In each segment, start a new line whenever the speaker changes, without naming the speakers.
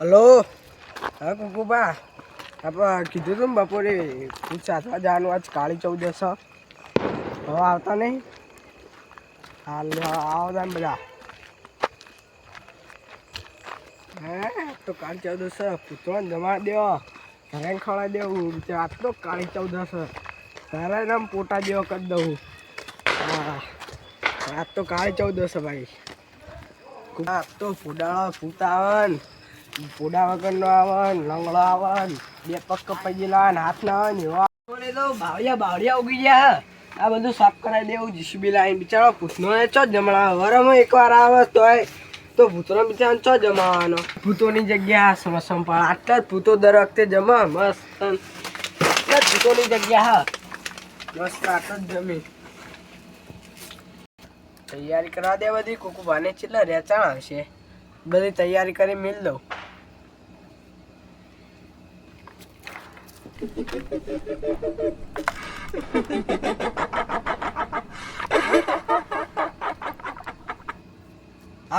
Hello? હા, કુકુબા. આપણે કીધું ને બપોરે ભૂત સાચવા જવાનું આજ કાળી ચૌદશ હવે આવતા નહીં? હાલ આવતા ને બધા. હે, તો કાળી ચૌદસ પૂતળો જમા દેવો. ઘરે ખવડાવી દેવું. આજ તો કાળી ચૌદસ તારા નામ પોટા જેવો કરી દઉં. હા આજ તો કાળી ચૌદસ ભાઈ. આજ તો ફૂડાળો ભૂત ફુડા વગરનો આવે ને લંગડો આવે ને બે પગ કપાઈ ગયેલા ને હાથ ના આવે ને એવા તો બાવળિયા બાવળિયા ઉગી ગયા. આ બધું સાફ કરાવી દેવું, જીસીબી લાઈન બિચારો ભૂતનો એ ચો જમણા. વરમાં એકવાર આવે તોય તો ભૂતનો બિચારો ચો જમાવાનો? ભૂતોની જગ્યા સમસમ પણ આટલા જ ભૂતો દર વખતે જમા. મસ્ત. ભૂતોની જગ્યા. હા મસ્ત આટલા જ જમી. તૈયારી કરવા દે બધી. કુકુભાને કેટલા રેચાણ હશે બધી તૈયારી કરી મિલ દઉં. આ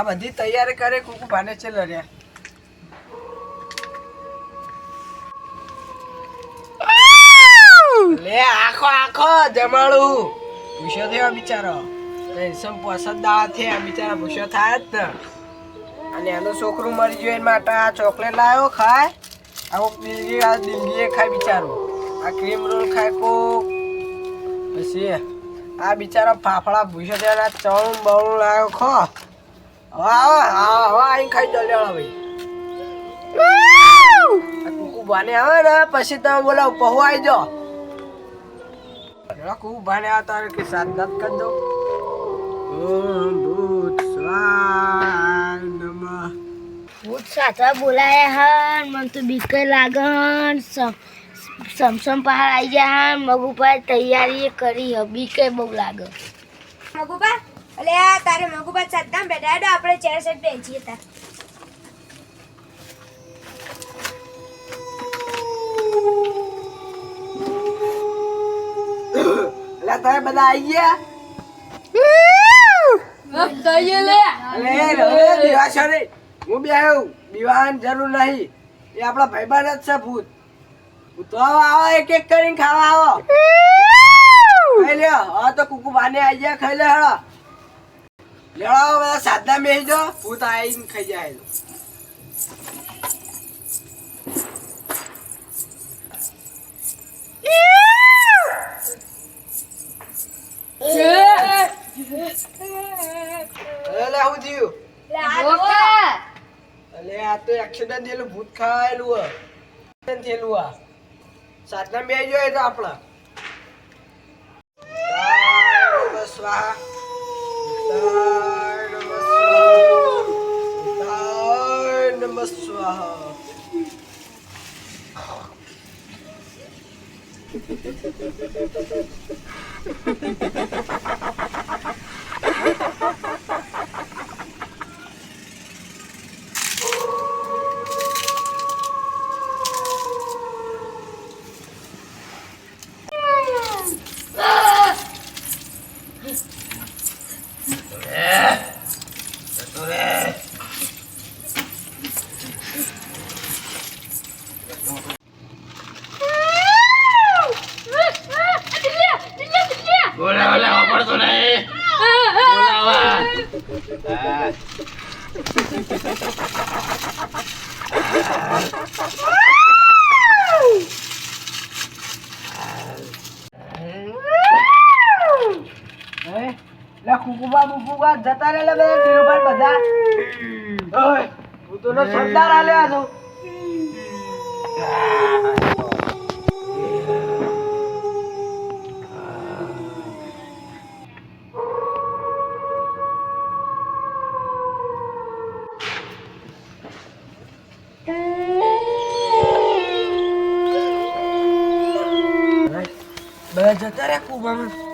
બધી તૈયારી કરે કુકુભાને છે રે લે, આખો આખો, જમાડું. પૂછ્યો થયો બિચારો. રેશમ પસંદ દાવા થયા બિચારા પૂછ્યો થાય જ ને. અને એનું છોકરું મરી ગયું એ માટે આ ચોકલેટ લાવ્યો, ખાય. આવું દિલગી આ દિલ્હીએ ખાય બિચારો. આ ક્રીમ રોલ ખાય કોક. પછી આ બિચારો ફાફડા ભૂસે આ ચણું બળું લાવ્યો ખો. હવે આવો હા હવે અહીં ખાઈ જલ્દી ભાઈ. કુકુ બાને આવે ને, પછી તમે બોલાવ, પહુ આવી જાઓ. કુકુ બાને તારે કે સાત દાંત કરી દો ભૂત
ભૂત સાચવા બોલાયા હન મન તો બીક લાગન સમસમ પહાડ આવી ગયા હન મગુપા તૈયારી કરી હ બીકે બહુ લાગે.
મગુપા એટલે આ તારે મગુપા સદ્દામ બેઠા તો આપણે ચેર સેટ બેસીએ તા
એટલે બધા આવી ગયા? નહીં હું બે આવું દીવાની જરૂર નહીં. એ આપણા ભાઈબાન જ છે ભૂત. તો આવો એક એક કરીને ખાવા આવો. ખાઈ લ્યો હવે તો કુકુ બાને આવી ગયા ખાઈ લે હેડો. લેડો બધા સાધના મેહી દો ભૂત આવીને ખાઈ જાય. એટલે હું થયું અલે આ તો એક્સિડન્ટ થયેલું ભૂત ખાયેલું હે એક્સિડન્ટ થયેલું આ સાતના બે જોઈએ તો આપણા ઓમ નમઃ સ્વાહા ઓમ નમઃ સ્વાહા ઓમ નમઃ સ્વાહા હે જતા રે લે બધા ધીરુભાઈ બધા. હું તો સરદાર આલે આ બધા જતા રે કુબામાં